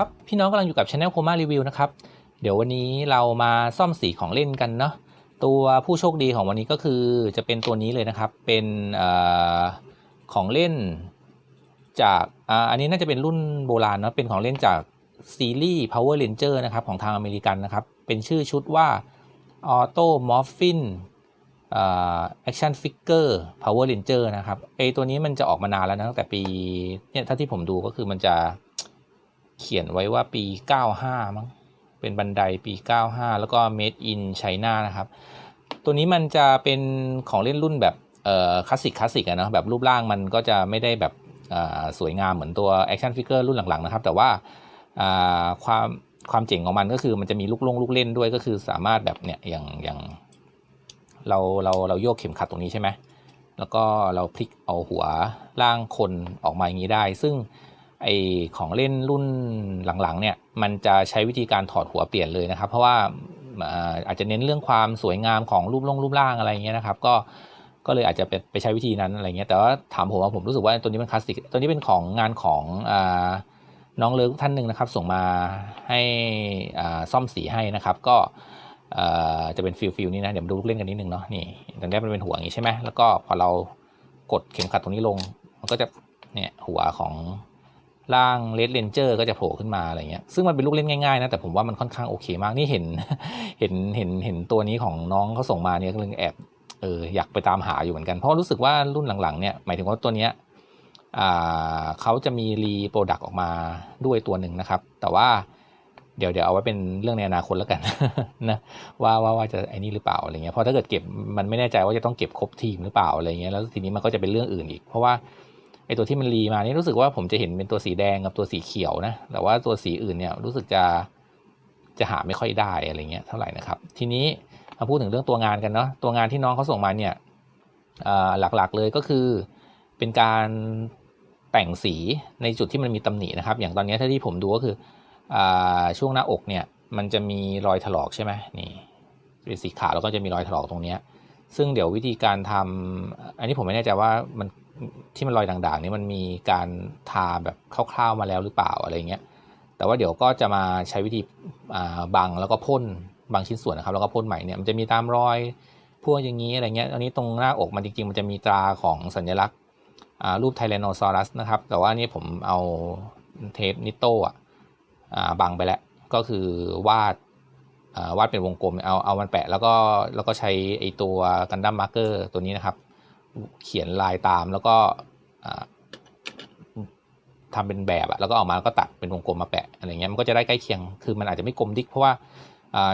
สวัสดีครับ พี่น้องกำลังอยู่กับ Channel Coma Review นะครับ เดี๋ยววันนี้เรามาซ่อมสีของเล่นกันเนาะ ตัวผู้โชคดีของวันนี้ก็คือจะเป็นตัวนี้เลยนะครับ เป็นอของเล่นจากออันนี้น่าจะเป็นรุ่นโบราณเนาะ เป็นของเล่นจากซีรีส์ Power Ranger นะครับของทางอเมริกันนะครับ เป็นชื่อชุดว่า Auto Morphin อ่า Action Figure Power Ranger นะครับไอตัวนี้มันจะออกมานานแล้วนะตั้งแต่ปีเนี่ยถ้าที่ผมดูก็คือมันจะ เขียนไว้ว่าปี 95 มั้ง เป็นบันไดปี 95 แล้วก็ made in China นะครับ ตัวนี้มันจะเป็นของเล่นรุ่นแบบเอ่อคลาสสิกคลาสสิกอะเนาะแบบรูปร่างมันก็จะไม่ได้แบบสวยงามเหมือนตัว action figure รุ่นหลังๆนะครับ แต่ว่าอ่าความความเจ๋งของมันก็คือมันจะมีลูกลงลูกเล่นด้วยก็คือสามารถแบบเนี่ยอย่างอย่างเราเราเราโยกเข็มขัดตรงนี้ใช่ไหมแล้วก็เราพลิกเอาหัวร่างคนออกมาอย่างนี้ได้ ซึ่ง ไอของเล่นรุ่นหลังๆเนี่ยมันจะใช้วิธีการถอดหัวเปลี่ยนเลยนะครับ เพราะว่าอาจจะเน้นเรื่องความสวยงามของรูปร่างรูปร่างอะไรเงี้ยนะครับ ก็ก็เลยอาจจะไปไปใช้วิธีนั้นอะไรเงี้ยแต่ว่าถามผมว่าผมรู้สึกว่าตัวนี้มันคลาสสิกตัวนี้เป็นของงานของอน้องเลิฟท่านหนึ่งนะครับ ส่งมาให้ซ่อมสีให้นะครับ ก็จะเป็นฟิลฟิลนี้นะเดี๋ยวมาดูลูกเล่นกันนิดนึงเนาะนี่ตรงนี้มันเป็นหัวอย่างนี้ใช่ไหมแล้วก็พอเรากดเข็มขัดตรงนี้ลง มันก็จะเนี่ยหัวของ ร่างเลดเลนเจอร์ก็จะโผล่ขึ้นมาอะไรเงี้ย ซึ่งมันเป็นลูกเล่นง่ายๆนะ แต่ผมว่ามันค่อนข้างโอเคมาก นี่เห็น เห็น เห็น เห็นตัวนี้ของน้องเขาส่งมาเนี่ยก็เลยแอบ เออ อยากไปตามหาอยู่เหมือนกัน เพราะรู้สึกว่ารุ่นหลังๆ เนี่ย หมายถึงว่าตัวเนี้ยอ่าเขาจะมีรีโปรดักต์ออกมาด้วยตัวหนึ่งนะครับ แต่ว่าเดี๋ยวเดี๋ยวเอาไว้เป็นเรื่องในอนาคตแล้วกันนะว่าว่าว่าจะไอ้นี่หรือเปล่าอะไรเงี้ยเพราะถ้าเกิดเก็บมันไม่แน่ใจว่าจะต้องเก็บครบทีมหรือเปล่าอะไรเงี้ยแล้วทีนี้มันก็จะเป็นเรื่องอื่นอีก เพราะว่า ไอ้ตัวที่มันรีมานี่รู้สึกว่าผมจะเห็นเป็นตัวสีแดงกับตัวสีเขียวนะ แต่ว่าตัวสีอื่นเนี่ยรู้สึกจะจะหาไม่ค่อยได้อะไรเงี้ยเท่าไหร่นะครับ ทีนี้มาพูดถึงเรื่องตัวงานกันเนาะ ตัวงานที่น้องเขาส่งมาเนี่ยหลักๆเลยก็คือเป็นการแต่งสีในจุดที่มันมีตำหนินะครับ อย่างตอนนี้ถ้าที่ผมดูก็คืออช่วงหน้าอกเนี่ยมันจะมีรอยถลอกใช่ไหมนี่เป็นสีขาวแล้วก็จะมีรอยถลอกตรงเนี้ยซึ่งเดี๋ยววิธีการทำอันนี้ผมไม่แน่ใจว่ามัน ที่มันรอยด่างๆนี่มันมีการทาแบบคร่าวๆมาแล้วหรือเปล่าอะไรเงี้ย แต่ว่าเดี๋ยวก็จะมาใช้วิธีบังแล้วก็พ่นบางชิ้นส่วนนะครับ แล้วก็พ่นใหม่เนี่ยมันจะมีตามรอยพวกอย่างนี้อะไรเงี้ย อันนี้ตรงหน้าอกมันจริงๆ มันจะมีตราของสัญลักษณ์รูปไทแรนโนซอรัสนะครับ แต่ว่านี่ผมเอาเทปนิโต้อะบังไปแล้ว ก็คือวาดวาดเป็นวงกลมเอาเอามันแปะแล้วก็แล้วก็ใช้ไอตัวกันดั้มมาร์เกอร์ตัวนี้นะครับ เขียนลายตามแล้วก็อ่าทำเป็นแบบอะแล้วก็ออกมาแล้วก็ตัดเป็นวงกลมมาแปะอะไรเงี้ยมันก็จะได้ใกล้เคียง คือมันอาจจะไม่กลมดิกเพราะว่า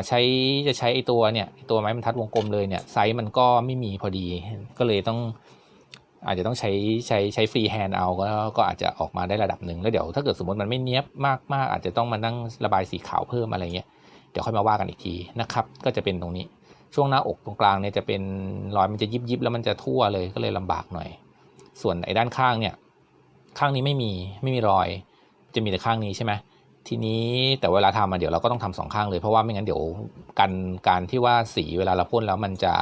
ใช้จะใช้ไอตัวเนี่ยตัวไม้บรรทัดวงกลมเลยเนี่ยไซส์มันก็ไม่มีพอดีก็เลยต้องอาจจะต้องใช้ใช้ใช้ฟรีแฮนด์เอาก็ก็อาจจะออกมาได้ระดับหนึ่งแล้วเดี๋ยวถ้าเกิดสมมติมันไม่เนี้ยบมากมากอาจจะต้องมานั่งระบายสีขาวเพิ่มอะไรเงี้ยเดี๋ยวค่อยมาว่ากันอีกทีนะครับ ก็จะเป็นตรงนี้ ช่วงหน้าอกตรงกลางเนี่ยจะเป็นรอยมันจะยิบยิบแล้วมันจะทั่วเลยก็เลยลำบากหน่อย ส่วนไอ้ด้านข้างเนี่ยข้างนี้ไม่มีไม่มีรอย จะมีแต่ข้างนี้ใช่ไหมทีนี้แต่เวลาทำมาเดี๋ยวเราก็ต้องทำสองข้างเลยเพราะว่าไม่งั้นเดี๋ยวกันการที่ว่าสีเวลาเราพ่นแล้วมันจะ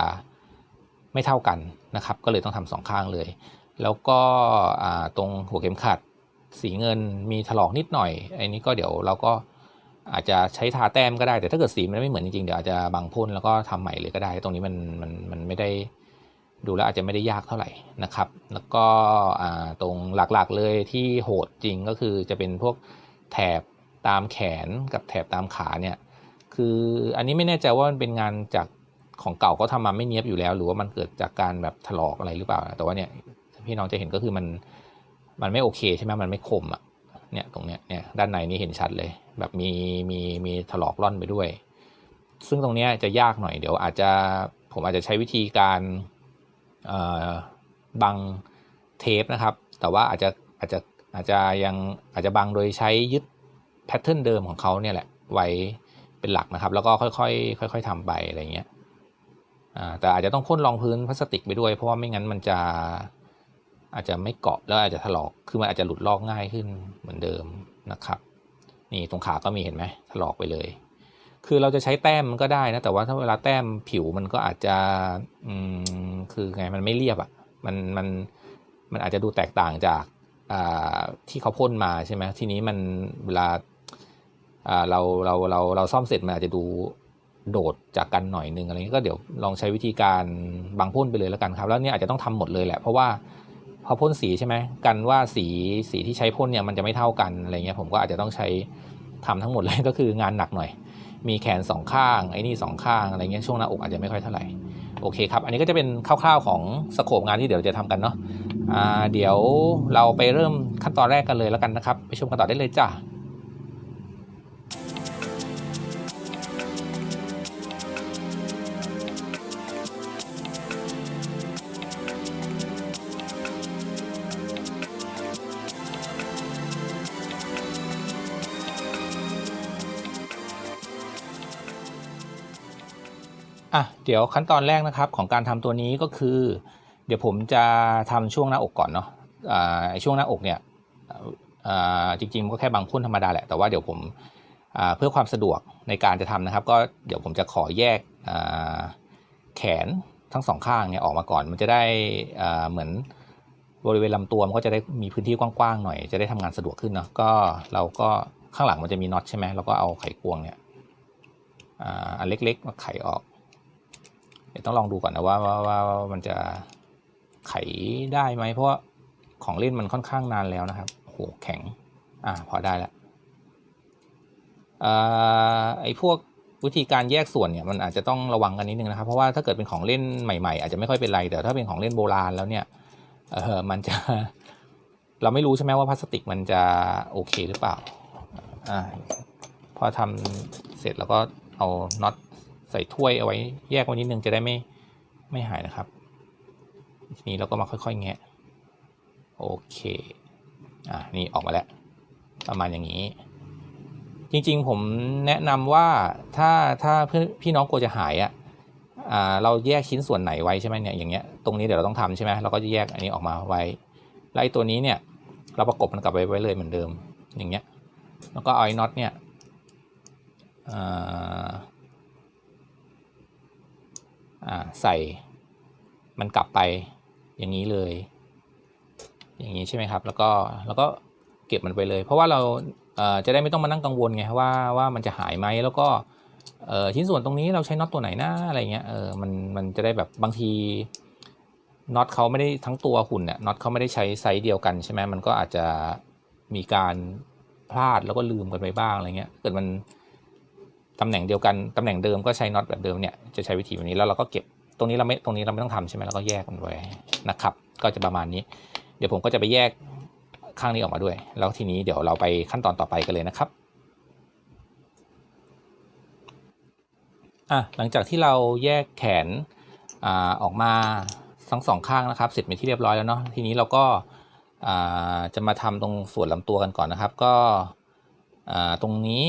ไม่เท่ากันนะครับ ก็เลยต้องทำสองข้างเลย แล้วก็ตรงหัวเข็มขัดสีเงินมีถลอกนิดหน่อยไอ้นี้ก็เดี๋ยวเราก็ อาจจะใช้ทาแต้มก็ได้แต่ถ้าเกิดสีมันไม่เหมือนจริงๆเดี๋ยวอาจจะบังพ่นแล้วก็ทำใหม่เลยก็ได้ ตรงนี้มันมันมันไม่ได้ดูแล้วอาจจะไม่ได้ยากเท่าไหร่นะครับ แล้วก็ตรงหลักๆเลยที่โหดจริงก็คือจะเป็นพวกแถบตามแขนกับแถบตามขาเนี่ยคืออันนี้ไม่แน่ใจว่ามันเป็นงานจากของเก่าก็ทำมาไม่เนียบอยู่แล้ว หรือว่ามันเกิดจากการแบบถลอกอะไรหรือเปล่า แต่ว่าเนี่ยพี่น้องจะเห็นก็คือมันมันไม่โอเคใช่ไหมมันไม่คมอะเนี่ยตรงเนี้ยเนี่ยด้านในนี่เห็นชัดเลย แบบมีมีมีถลอกล่อนไปด้วย ซึ่งตรงนี้จะยากหน่อยเดี๋ยวอาจจะผมอาจจะใช้วิธีการบังเทปนะครับ แต่ว่าอาจจะอาจจะอาจจะยังอาจจะบังโดยใช้ยึดแพทเทิร์นเดิมของเขาเนี่ยแหละไว้เป็นหลักนะครับ แล้วก็ค่อยๆค่อยๆทำไปอะไรเงี้ยแต่อาจจะต้องพ่นรองพื้นพลาสติกไปด้วย เพราะว่าไม่งั้นมันจะอาจจะไม่เกาะแล้วอาจจะถลอก คือมันอาจจะหลุดลอกง่ายขึ้นเหมือนเดิมนะครับ นี่ตรงขาก็มีเห็นไหมถลอกไปเลย คือเราจะใช้แต้มมันก็ได้นะ แต่ว่าถ้าเวลาแต้มผิวมันก็อาจจะอืมคือไงมันไม่เรียบอะ่ะมันมันมันอาจจะดูแตกต่างจากอ่าที่เขาพ่นมาใช่ไหมทีนี้มันเวลาอ่าเราเราเราเราซ่อมเสร็จมันอาจจะดูโดดจากกันหน่อยนึงอะไรเงี้ยก็เดี๋ยวลองใช้วิธีการบางพ่นไปเลยแล้วกันครับ แล้วเนี่ยอาจจะต้องทำหมดเลยแหละเพราะว่า พอพ่นสีใช่ไหมกันว่าสีสีที่ใช้พ่นเนี่ยมันจะไม่เท่ากันอะไรเงี้ยผมก็อาจจะต้องใช้ทำทั้งหมดเลยก็คืองานหนักหน่อย มีแขนสองข้างไอ้นี่สองข้างอะไรเงี้ยช่วงหน้าอกอาจจะไม่ค่อยเท่าไหร่โอเคครับ อันนี้ก็จะเป็นคร่าวๆของสโคปงานที่เดี๋ยวจะทำกันเนาะะเดี๋ยวเราไปเริ่มขั้นตอนแรกกันเลยแล้วกันนะครับ ไปชมกันต่อได้เลยจ้า เดี๋ยวขั้นตอนแรกนะครับของการทำตัวนี้ก็คือ เดี๋ยวผมจะทำช่วงหน้าอกก่อนเนาะอ่าไอช่วงหน้าอกเนี่ยอ่าจริงๆมันก็แค่บางพ่นธรรมดาแหละ แต่ว่าเดี๋ยวผมอ่าเพื่อความสะดวกในการจะทำนะครับ ก็เดี๋ยวผมจะขอแยกอ่าแขนทั้งสองข้างเนี่ยออกมาก่อน มันจะได้อ่าเหมือนบริเวณลำตัวมันก็จะได้มีพื้นที่กว้างๆหน่อย จะได้ทำงานสะดวกขึ้นเนาะก็เราก็ข้างหลังมันจะมีน็อตใช่ไหมเราก็เอาไขควงเนี่ยอ่าอันเล็กๆมาไขออก เดี๋ยวต้องลองดูก่อนนะว่าว่าว่ามันจะไขได้ไหมเพราะว่าของเล่นมันค่อนข้างนานแล้วนะครับโหแข็ง อ่าพอได้ล้วอ่าไอพวกวิธีการแยกส่วนเนี่ยมันอาจจะต้องระวังกันนิดนึงนะครับ เพราะว่าถ้าเกิดเป็นของเล่นใหม่ๆ อาจจะไม่ค่อยเป็นไร แต่ถ้าเป็นของเล่นโบราณแล้วเนี่ยเออมันจะ เราไม่รู้ใช่ไหมว่าพลาสติกมันจะโอเคหรือเปล่าอ่าพอทำเสร็จแล้วก็เอาน็อต ใส่ถ้วยเอาไว้แยกไว้นิดนึงจะได้ไม่ไม่หายนะครับ ทีนี้เราก็มาค่อยๆแงะโอเค อะนี่ออกมาแล้ว ประมาณอย่างนี้ จริงๆผมแนะนำว่าถ้าถ้าเพื่อนพี่น้องกลัวจะหายอะอ่าเราแยกชิ้นส่วนไหนไว้ใช่ไหมเนี่ยอย่างเงี้ยตรงนี้เดี๋ยวเราต้องทำใช่ไหมเราก็จะแยกอันนี้ออกมาไว้แล้วไอตัวนี้เนี่ย เราประกบมันกลับไปไว้เลยเหมือนเดิมอย่างเงี้ยแล้วก็เอาไอ้น็อตเนี่ยอ่า ใส่มันกลับไปอย่างนี้เลย อย่างนี้ใช่ไหมครับ แล้วก็แล้วก็เก็บมันไปเลย เพราะว่าเราเอ่อจะได้ไม่ต้องมานั่งกังวลไงว่าว่ามันจะหายไหมแล้วก็เอ่อชิ้นส่วนตรงนี้เราใช้น็อตตัวไหนหน้าอะไรเงี้ยเออมันมันจะได้แบบบางทีน็อตเขาไม่ได้ทั้งตัวหุ่นเนี่ยน็อตเขาไม่ได้ใช้ไซส์เดียวกันใช่ไหมมันก็อาจจะมีการพลาดแล้วก็ลืมกันไปบ้างอะไรเงี้ยเกิดมัน ตำแหน่งเดียวกันตำแหน่งเดิมก็ใช้น็อตแบบเดิมเนี่ยจะใช้วิธีแบบนี้แล้วเราก็เก็บตรงนี้เราไม่ตรงนี้เราไม่ต้องทำใช่ไหมเราก็แยกมันไว้นะครับ ก็จะประมาณนี้ เดี๋ยวผมก็จะไปแยกข้างนี้ออกมาด้วย แล้วทีนี้เดี๋ยวเราไปขั้นตอนต่อไปกันเลยนะครับอะหลังจากที่เราแยกแขนอ่าออกมาทั้งสองข้างนะครับเสร็จเป็นที่เรียบร้อยแล้วเนาะทีนี้เราก็อ่าจะมาทำตรงส่วนลำตัวกันก่อนนะครับ ก็อ่าตรงนี้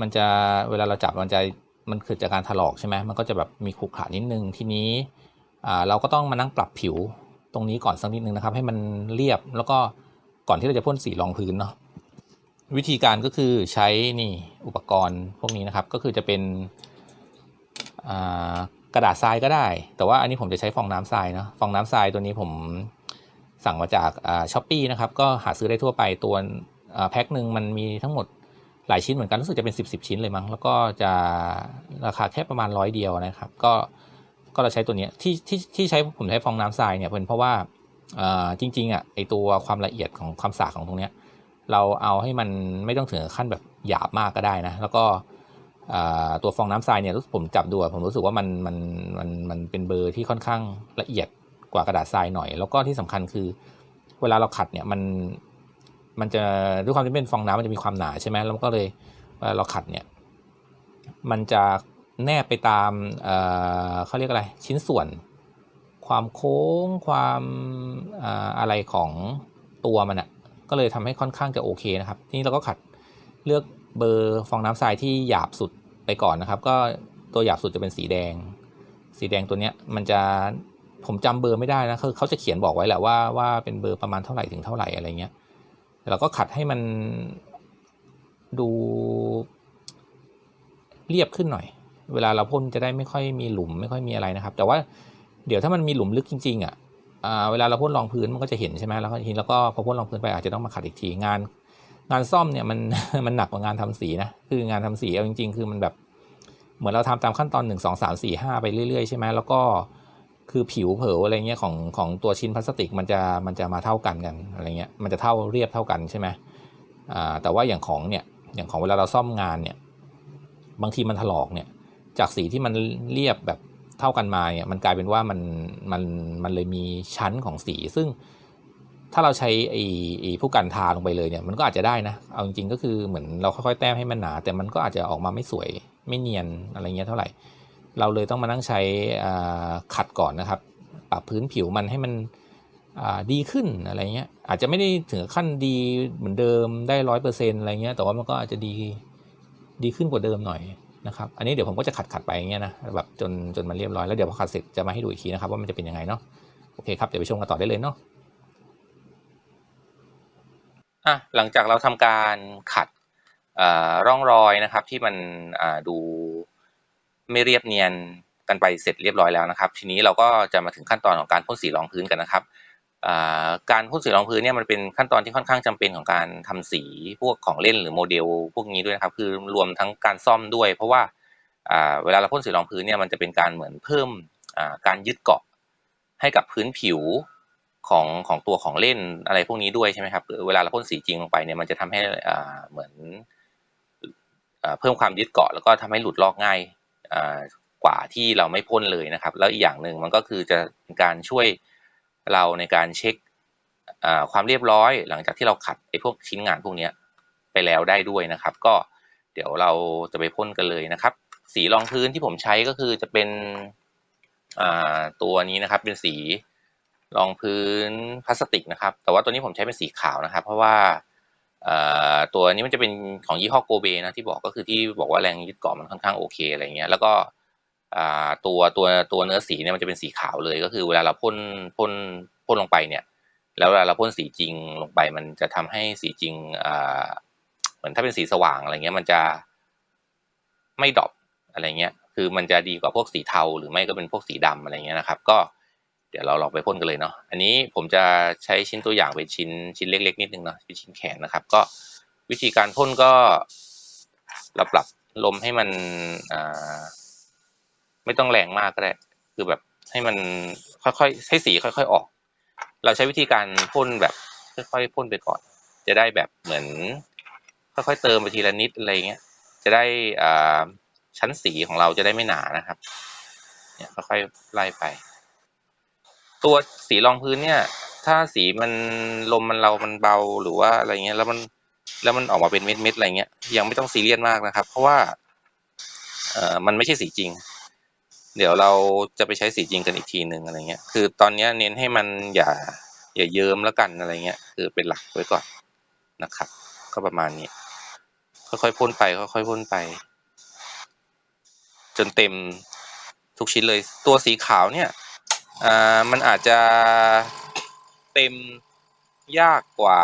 มันจะเวลาเราจับมันจะมันเกิดจากการถลอกใช่ไหมมันก็จะแบบมีขรุขระนิดนึงทีนี้อ่าเราก็ต้องมานั่งปรับผิวตรงนี้ก่อนสักนิดนึงนะครับ ให้มันเรียบแล้วก็ก่อนที่เราจะพ่นสีรองพื้นเนาะวิธีการก็คือใช้นี่อุปกรณ์พวกนี้นะครับ ก็คือจะเป็นอ่ากระดาษทรายก็ได้ แต่ว่าอันนี้ผมจะใช้ฟองน้ำทรายเนาะฟองน้ำทรายตัวนี้ผมสั่งมาจากช้อปปี้นะครับ ก็หาซื้อได้ทั่วไปตัวอ่าแพ็คหนึ่งมันมีทั้งหมด หลายชิ้นเหมือนกันรู้สึกจะเป็น 10บสชิ้นเลยมั้งแล้วก็จะราคาแค่ประมาณร้อยเดียวนะครับ ก็ก็เราใช้ตัวนี้ที่ที่ที่ใช้ผมใช้ฟองน้ำทรายเนี่ยเป็นเพราะว่าอ่าจริงๆอะไอตัวความละเอียดของความสาของตรงเนี้ยเราเอาให้มันไม่ต้องถึงขั้นแบบหยาบมากก็ได้นะ แล้วก็อ่าตัวฟองน้ำทรายเนี่ยรู้สึกผมจับดูผมรู้สึกว่ามันมันมันมันเป็นเบอร์ที่ค่อนข้างละเอียดกว่ากระดาษทรายหน่อย แล้วก็ที่สำคัญคือ เวลาเราขัดเนี่ยมัน มันจะด้วยความที่เป็นฟองน้ำมันจะมีความหนาใช่ไหมแล้วก็เลยเราขัดเนี่ย มันจะแนบไปตามเเขาเรียกอะไร ชิ้นส่วน ความโค้ง ความออะไรของตัวมันอะ่ะ ก็เลยทำให้ค่อนข้างจะโอเคนะครับ ทีนี้เราก็ขัดเลือกเบอร์ฟองน้ำทรายที่หยาบสุดไปก่อนนะครับ ก็ตัวหยาบสุดจะเป็นสีแดง สีแดงตัวเนี้ยมันจะผมจำเบอร์ไม่ได้นะคือเขาจะเขียนบอกไว้แหละว่าว่าเป็นเบอร์ประมาณเท่าไหร่ถึงเท่าไหร่อะไรเงี้ย เราก็ขัดให้มันดูเรียบขึ้นหน่อย เวลาเราพ่นจะได้ไม่ค่อยมีหลุมไม่ค่อยมีอะไรนะครับ แต่ว่าเดี๋ยวถ้ามันมีหลุมลึกจริงๆอะอ่าเวลาเราพ่นรองพื้นมันก็จะเห็นใช่ไหมแล้วก็ทีนี้เราก็พอพ่นรองพื้นไปอาจจะต้องมาขัดอีกทีงาน งานซ่อมเนี่ยมันมันหนักกว่างานทำสีนะคืองานทำสีเอาจริง ๆ คือมันแบบเหมือนเราทำตามขั้นตอนหนึ่งสองสามสี่ห้าไปเรื่อยๆใช่ไหมแล้วก็ คือผิวเผลอะไรเงี้ยของของตัวชิ้นพลาสติกมันจะมันจะมาเท่ากันกันอะไรเงี้ยมันจะเท่าเรียบเท่ากันใช่ไหมอ่าแต่ว่าอย่างของเนี่ยอย่างของเวลาเราซ่อมงานเนี่ยบางทีมันถลอกเนี่ยจากสีที่มันเรียบแบบเท่ากันมาเนี่ยมันกลายเป็นว่ามันมันมันเลยมีชั้นของสี ซึ่งถ้าเราใช้ไอ้ไอ้ผู้กันทาลงไปเลยเนี่ยมันก็อาจจะได้นะเอาจริงๆก็คือเหมือนเราค่อยๆแต้มให้มันหนา แต่มันก็อาจจะออกมาไม่สวยไม่เนียนอะไรเงี้ยเท่าไหร่ เราเลยต้องมานั่งใช้ขัดก่อนนะครับ ปรับพื้นผิวมันให้มันดีขึ้นอะไรเงี้ย อาจจะไม่ได้ถึงขั้นดีเหมือนเดิมได้ร้อยเปอร์เซ็นต์อะไรเงี้ย แต่ว่ามันก็อาจจะดีดีขึ้นกว่าเดิมหน่อยนะครับ อันนี้เดี๋ยวผมก็จะขัดขัดไปอย่างเงี้ยนะแบบจนจนมันเรียบร้อยแล้วเดี๋ยวพอขัดเสร็จจะมาให้ดูอีกทีนะครับว่ามันจะเป็นยังไงเนาะ โอเคครับ เดี๋ยวไปชมกันต่อได้เลยเนาะอะหลังจากเราทำการขัดร่องรอยนะครับที่มันดู ไม่เรียบเนียนกันไปเสร็จเรียบร้อยแล้วนะครับ ทีนี้เราก็จะมาถึงขั้นตอนของการพ่นสีรองพื้นกันนะครับการพ่นสีรองพื้นเนี่ยมันเป็นขั้นตอนที่ค่อนข้างจำเป็นของการทำสีพวกของเล่นหรือโมเดล พวกนี้ด้วยนะครับคือรวมทั้งการซ่อมด้วย เพราะว่าเวลาเราพ่นสีรองพื้นเนี่ยมันจะเป็นการเหมือนเพิ่มการยึดเกาะให้กับพื้นผิวของของตัวของเล่นอะไรพวกนี้ด้วยใช่ไหมครับเวลาเราพ่นสีจริงลงไปเนี่ยมันจะทำให้เหมือนเพิ่มความยึดเกาะแล้วก็ทำให้หลุดลอกง่าย กว่าที่เราไม่พ่นเลยนะครับ แล้วอีกอย่างหนึ่งมันก็คือจะเป็นการช่วยเราในการเช็คความเรียบร้อยหลังจากที่เราขัดไอ้พวกชิ้นงานพวกนี้ไปแล้วได้ด้วยนะครับ ก็เดี๋ยวเราจะไปพ่นกันเลยนะครับ สีรองพื้นที่ผมใช้ก็คือจะเป็นตัวนี้นะครับเป็นสีรองพื้นพลาสติกนะครับ แต่ว่าตัวนี้ผมใช้เป็นสีขาวนะครับ เพราะว่า ตัวนี้มันจะเป็นของยี่ห้อโกเบนะที่บอกก็คือที่บอกว่าแรงยึดเกาะมันค่อนข้างโอเคอะไรเงี้ยแล้วก็ตัวตัวตัวเนื้อสีเนี่ยมันจะเป็นสีขาวเลยก็คือเวลาเราพ่นพ่นพ่นลงไปเนี่ย แล้วเวลาเราพ่นสีจริงลงไป มันจะทำให้สีจริงเหมือนถ้าเป็นสีสว่างอะไรเงี้ยมันจะไม่ดรอปอะไรเงี้ยคือมันจะดีกว่าพวกสีเทาหรือไม่ก็เป็นพวกสีดำอะไรเงี้ยนะครับ ก็ เดี๋ยวเราลองไปพ่นกันเลยเนาะ อันนี้ผมจะใช้ชิ้นตัวอย่างเป็นชิ้นชิ้นเล็ก ๆ นิดนึงเนาะเป็นชิ้นแขนนะครับ ก็วิธีการพ่นก็เราปรับลมให้มันไม่ต้องแรงมากก็ได้ คือแบบให้มันค่อยๆให้สีค่อย ๆออก เราใช้วิธีการพ่นแบบค่อยๆพ่นไปก่อน จะได้แบบเหมือน ค่อยๆเติมไปทีละนิดอะไรเงี้ย จะได้ชั้นสีของเราจะได้ไม่หนานะครับ เนี่ยค่อยๆไล่ไป ตัวสีรองพื้นเนี่ย ถ้าสีมันลมมันเรามันเบาหรือว่าอะไรเงี้ยแล้วมันแล้วมันออกมาเป็นเม็ดๆอะไรเงี้ยยังไม่ต้องซีเรียสมากนะครับ เพราะว่าเอ่อมันไม่ใช่สีจริง เดี๋ยวเราจะไปใช้สีจริงกันอีกทีหนึ่งอะไรเงี้ยคือตอนนี้เน้นให้มันอย่าอย่าเยิ้มแล้วกันอะไรเงี้ยคือเป็นหลักไว้ก่อนนะครับ ก็ประมาณนี้ ค่อยๆพ่นไปค่อยๆพ่นไป จนเต็มทุกชิ้นเลยตัวสีขาวเนี่ย อ่ามันอาจจะเต็มยากกว่า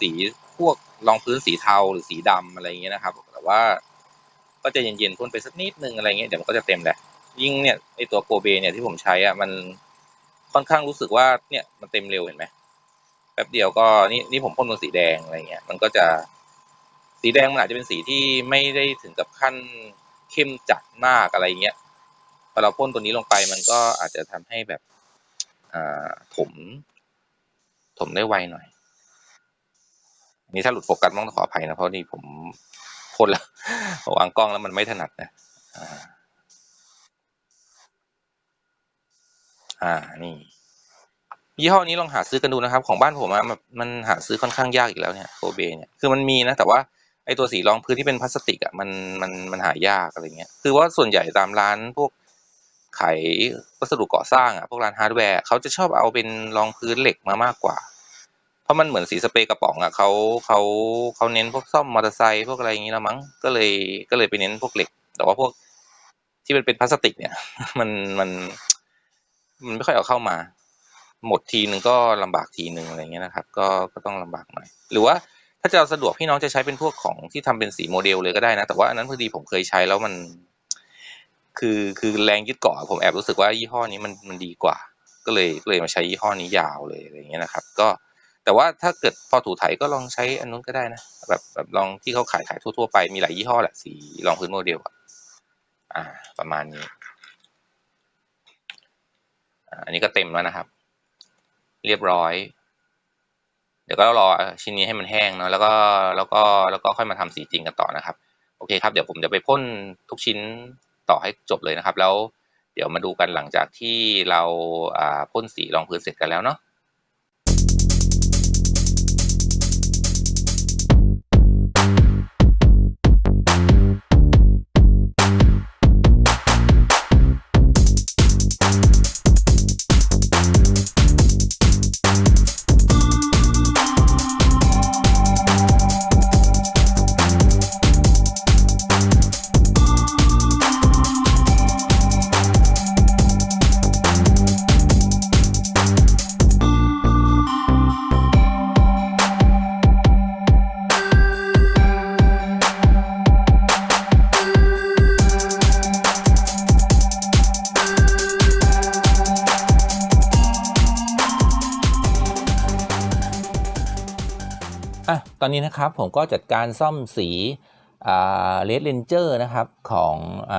สีพวกรองพื้นสีเทาหรือสีดำอะไรเงี้ยนะครับ แต่ว่าก็จะเย็นๆพ่นไปสักนิดนึงอะไรเงี้ยเดี๋ยวมันก็จะเต็มแหละยิ่งเนี่ยไอตัวโกเบเนี่ยที่ผมใช้อะมันค่อนข้างรู้สึกว่าเนี่ยมันเต็มเร็วเห็นไหมแป๊บเดียวก็นี่นี่ผมพ่นเป็นสีแดงอะไรเงี้ยมันก็จะสีแดงมันอาจจะเป็นสีที่ไม่ได้ถึงกับขั้นเข้มจัดมากอะไรเงี้ย อเราพ่นตัวนี้ลงไปมันก็อาจจะทำให้แบบถมถมได้ไวหน่อยนี่ถ้าหลุดโฟกัสต้องขออภัยนะเพราะนี่ผมพ่นแล้ววางกล้องแล้วมันไม่ถนัดนะอ่านี่ยี่ห้อนี้ลองหาซื้อกันดูนะครับ ของบ้านผมอะมันหาซื้อค่อนข้างยากอีกแล้วเนี่ยโกเบเนี่ยคือมันมีนะ แต่ว่าไอตัวสีรองพื้นที่เป็นพลาสติกอะมันมันมันหายากอะไรเงี้ยคือว่าส่วนใหญ่ตามร้านพวก ขายวัสดุก่อสร้างอะพวกร้านฮาร์ดแวร์เขาจะชอบเอาเป็นรองพื้นเหล็กมามากกว่า เพราะมันเหมือนสีสเปรย์กระป๋องอะเขาเขาเขาเน้นพวกซ่อมมอเตอร์ไซค์พวกอะไรอย่างนี้ล้วมั้งก็เลยก็เลยไปเน้นพวกเหล็ก แต่ว่าพวกที่มันเป็นพลาสติกเนี่ย มันมันมันไม่ค่อยเอาเข้ามา หมดทีนึงก็ลำบากทีนึงอะไรเงี้ยนะครับ ก็ก็ต้องลำบากหน่อยหรือว่าถ้าจะเอาสะดวกพี่น้องจะใช้เป็นพวกของที่ทำเป็นสีโมเดลเลยก็ได้นะ แต่ว่าอันนั้นพอดีผมเคยใช้แล้วมัน คือคือแรงยึดเกาะผมแอบรู้สึกว่ายี่ห้อนี้มันมันดีกว่า ก็เลยก็เลยมาใช้ยี่ห้อนี้ยาวเลยอะไรเงี้ยนะครับ ก็แต่ว่าถ้าเกิดพอถูไถก็ลองใช้อันนู้นก็ได้นะแบบแบบลองที่เขาขายขายทั่วๆไปมีหลายยี่ห้อแหละสีรองพื้นโมเดลอะอ่า ประมาณนี้อันนี้ก็เต็มแล้วนะครับ เรียบร้อย เดี๋ยวก็รอชิ้นนี้ให้มันแห้งเนาะแล้วก็แล้วก็แล้วก็ค่อยมาทำสีจริงกันต่อนะครับ โอเคครับเดี๋ยวผมจะไปพ่นทุกชิ้น ต่อให้จบเลยนะครับ แล้วเดี๋ยวมาดูกันหลังจากที่เราพ่นสีรองพื้นเสร็จกันแล้วเนาะ อะตอนนี้นะครับผมก็จัดการซ่อมสีเลดเลนเจอร์นะครับของอ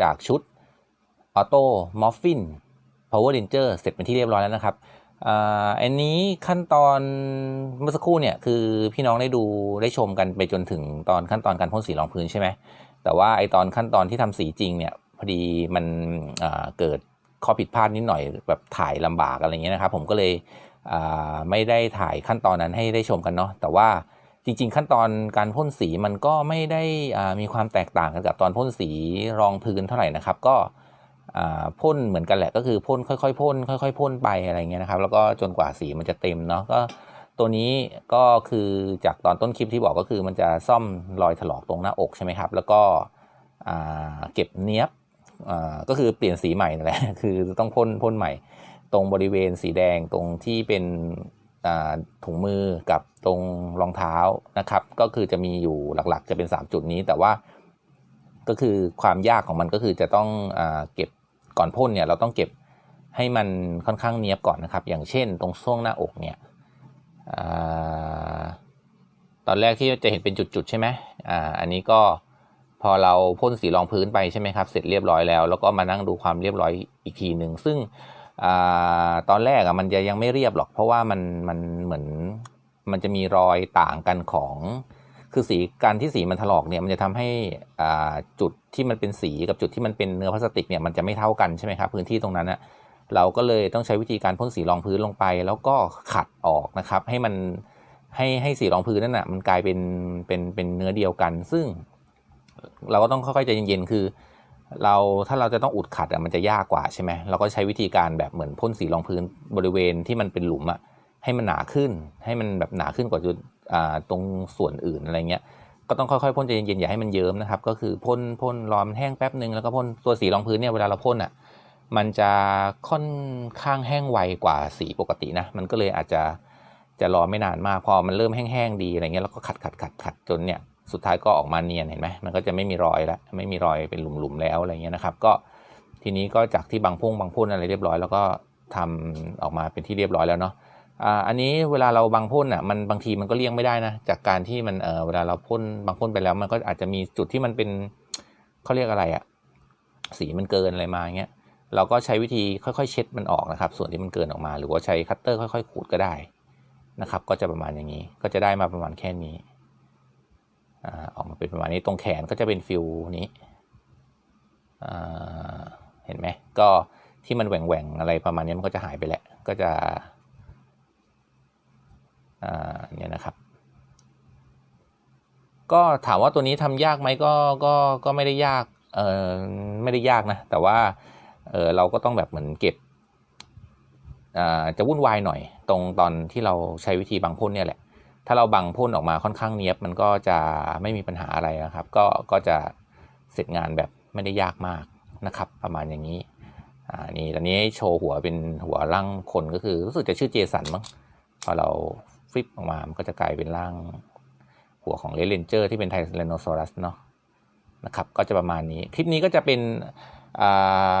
จากชุด Auto Morphin Power Ranger เจอร์เสร็จเป็นที่เรียบร้อยแล้วนะครับอ,อันนี้ขั้นตอนเมื่อสักครู่เนี่ยคือพี่น้องได้ดูได้ชมกันไปจนถึงตอนขั้นตอนการพ่นสีรองพื้นใช่ไหมแต่ว่าไอตอนขั้นตอนที่ทำสีจริงเนี่ยพอดีมันเกิดข้อผิดพลาดนิดหน่อยแบบถ่ายลำบากอะไรเงี้ยนะครับผมก็เลยไม่ได้ถ่ายขั้นตอนนั้นให้ได้ชมกันเนาะแต่ว่า จริง ๆ ขั้นตอนการพ่นสีมันก็ไม่ได้มีความแตกต่างกันกับตอนพ่นสีรองพื้นเท่าไหร่นะครับ ก็พ่นเหมือนกันแหละก็คือพ่นค่อยๆพ่นค่อยๆพ่นไปอะไรเงี้ยนะครับ แล้วก็จนกว่าสีมันจะเต็มเนาะก็ตัวนี้ก็คือจากตอนต้นคลิปที่บอกก็คือมันจะซ่อมรอยถลอกตรงหน้าอกใช่ไหมครับ แล้วก็เก็บเนี้ยบก็คือเปลี่ยนสีใหม่นั่นแหละคือต้องพ่นพ่นใหม่ ตรงบริเวณสีแดงตรงที่เป็น ถุงมือกับตรงรองเท้านะครับ ก็คือจะมีอยู่หลักๆ จะเป็น 3 จุดนี้ แต่ว่าก็คือความยากของมันก็คือจะต้องอเก็บก่อนพ่นเนี่ยเราต้องเก็บให้มันค่อนข้างเนียบก่อนนะครับ อย่างเช่น ตรงช่วงหน้าอกเนี่ยอตอนแรกที่จะเห็นเป็นจุดๆใช่ไหมอ่าอันนี้ก็พอเราพ่นสีรองพื้นไปใช่ไหมครับ เสร็จเรียบร้อยแล้ว แล้วก็มานั่งดูความเรียบร้อยอีกทีหนึ่งซึ่ง ตอนแรกอะมันจะยังไม่เรียบหรอก เพราะว่ามันมันเหมือนมันจะมีรอยต่างกันของคือสีการที่สีมันถลอกเนี่ยมันจะทำให้อ่าจุดที่มันเป็นสีกับจุดที่มันเป็นเนื้อพลาสติกเนี่ยมันจะไม่เท่ากันใช่ไหมครับพื้นที่ตรงนั้นนะเราก็เลยต้องใช้วิธีการพ่นสีรองพื้นลงไป แล้วก็ขัดออกนะครับ ให้มันให้ให้สีรองพื้นนั่นนะมันกลายเป็นเป็นเป็นเนื้อเดียวกัน ซึ่งเราก็ต้องค่อยๆใจเย็นๆคือ เราถ้าเราจะต้องอุดขัดอะมันจะยากกว่าใช่ไหมเราก็ใช้วิธีการแบบเหมือนพ่นสีรองพื้นบริเวณที่มันเป็นหลุมอะให้มันหนาขึ้น ให้มันแบบหนาขึ้นกว่าจุดตรงส่วนอื่นอะไรเงี้ยก็ต้องค่อยๆพ่นใจเย็นๆอย่าให้มันเยิ้มนะครับ ก็คือพ่นพ่นรอมันแห้งแป๊บนึงแล้วก็พ่นตัวสีรองพื้นเนี่ยเวลาเราพ่นอะมันจะค่อนข้างแห้งไวกว่าสีปกตินะ มันก็เลยอาจจะจะรอไม่นานมากพอมันเริ่มแห้งๆดีอะไรเงี้ยแล้วก็ขัดขัดขัดขัดจนเนี่ย สุดท้ายก็ออกมาเนียนเห็นไหมมันก็จะไม่มีรอยแล้วไม่มีรอยเป็นหลุมๆแล้วอะไรเงี้ยนะครับ ก็ทีนี้ก็จากที่บางพุ่งบางพ่นอะไรเรียบร้อยแล้วก็ทำออกมาเป็นที่เรียบร้อยแล้วเนาะอ่าอันนี้เวลาเราบางพ่นอะมันบางทีมันก็เลี่ยงไม่ได้นะจากการที่มันเออเวลาเราพ่นบางพ่นไปแล้ว มันก็อาจจะมีจุดที่มันเป็นเขาเรียกอะไรอะสีมันเกินอะไรมาเงี้ยเราก็ใช้วิธีค่อยๆ เช็ดมันออกนะครับ ส่วนที่มันเกินออกมา หรือว่าใช้คัตเตอร์ค่อยๆขูดก็ได้นะครับ ก็จะประมาณอย่างนี้ก็จะได้มาประมาณแค่นี้ ออกมาเป็นประมาณนี้ตรงแขนก็จะเป็นฟิลนี้เห็นไหมก็ที่มันแหว่งๆอะไรประมาณนี้มันก็จะหายไปแหละก็จะเนี่ยนะครับ ก็ถามว่าตัวนี้ทำยากไหมก็ก็ก็ไม่ได้ยากเออไม่ได้ยากนะ แต่ว่าเออเราก็ต้องแบบเหมือนเก็บอ่าจะวุ่นวายหน่อยตรงตอนที่เราใช้วิธีบางพ่นเนี่ยแหละ ถ้าเราบังพ่นออกมาค่อนข้างเนียบมันก็จะไม่มีปัญหาอะไรนะครับ ก็ก็จะเสร็จงานแบบไม่ได้ยากมากนะครับ ประมาณอย่างนี้อ่านี่ตอนนี้โชว์หัวเป็นหัวร่างคนก็คือรู้สึกจะชื่อเจสันมั้งพอเราฟลิปออกมามันก็จะกลายเป็นร่างหัวของเลนเจอร์ที่เป็นไทแรนโนซอรัสเนาะนะครับ ก็จะประมาณนี้ คลิปนี้ก็จะเป็นา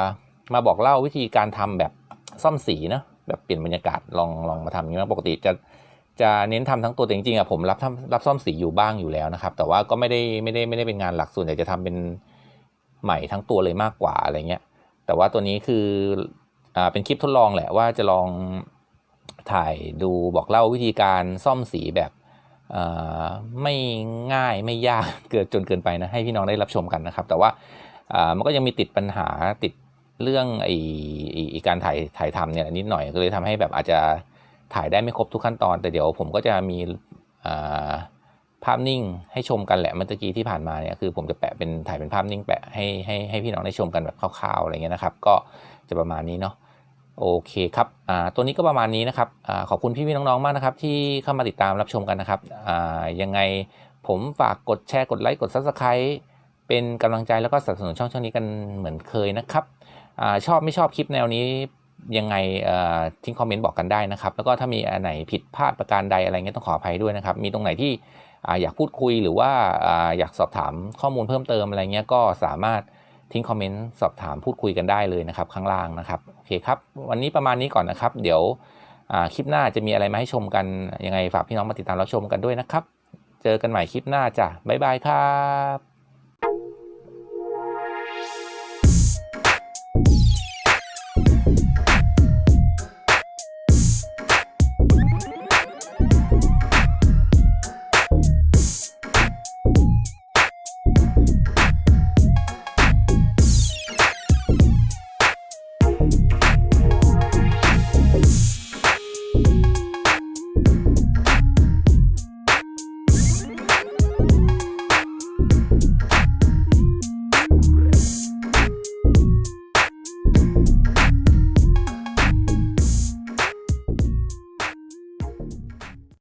มาบอกเล่าวิธีการทำแบบซ่อมสีนะแบบเปลี่ยนบรรยากาศลองลองมาทำอย่างนี้นะปกติจะ จะเน้นทำทั้งตัวแต่จริงๆอะผมรับทำรับซ่อมสีอยู่บ้างอยู่แล้วนะครับ แต่ว่าก็ไม่ได้ไม่ได้ไม่ได้เป็นงานหลักส่วนใหญ่จะทำเป็นใหม่ทั้งตัวเลยมากกว่าอะไรเงี้ย แต่ว่าตัวนี้คืออ่าเป็นคลิปทดลองแหละว่าจะลองถ่ายดูบอกเล่าวิธีการซ่อมสีแบบอ่าไม่ง่ายไม่ยากเกินจนเกินไปนะให้พี่น้องได้รับชมกันนะครับ แต่ว่าอ่ามันก็ยังมีติดปัญหาติดเรื่องไอ้ไอ้ไอ้การถ่ายถ่ายทำเนี่ยนิดหน่อยก็เลยทำให้แบบอาจจะ ถ่ายได้ไม่ครบทุกขั้นตอน แต่เดี๋ยวผมก็จะมีภาพนิ่งให้ชมกันแหละเมื่อกี้ที่ผ่านมาเนี่ยคือผมจะแปะเป็นถ่ายเป็นภาพนิ่งแปะให้ให้ให้พี่น้องได้ชมกันแบบคร่าวๆอะไรเงี้ยนะครับ ก็จะประมาณนี้เนาะโอเคครับอ่าตัวนี้ก็ประมาณนี้นะครับอ่าขอบคุณพี่ๆน้องๆมากนะครับ ที่เข้ามาติดตามรับชมกันนะครับอ่ายังไงผมฝากกดแชร์กดไลค์กด Subscribe เป็นกำลังใจแล้วก็สนับสนุนช่องช่องนี้กันเหมือนเคยนะครับอาชอบไม่ชอบคลิปแนวนี้ ยังไงทิ้งคอมเมนต์บอกกันได้นะครับ แล้วก็ถ้ามีอันไหนผิดพลาดประการใดอะไรเงี้ยต้องขออภัยด้วยนะครับ มีตรงไหนที่ออยากพูดคุยหรือว่าออยากสอบถามข้อมูลเพิ่มเติมอะไรเงี้ยก็สามารถทิ้งคอมเมนต์สอบถามพูดคุยกันได้เลยนะครับ ข้างล่างนะครับโอเคครับ วันนี้ประมาณนี้ก่อนนะครับ เดี๋ยวคลิปหน้าจะมีอะไรมาให้ชมกันยังไงฝากพี่น้องมาติดตามรับชมกันด้วยนะครับ เจอกันใหม่คลิปหน้าจ้ะบ๊ายบายครับ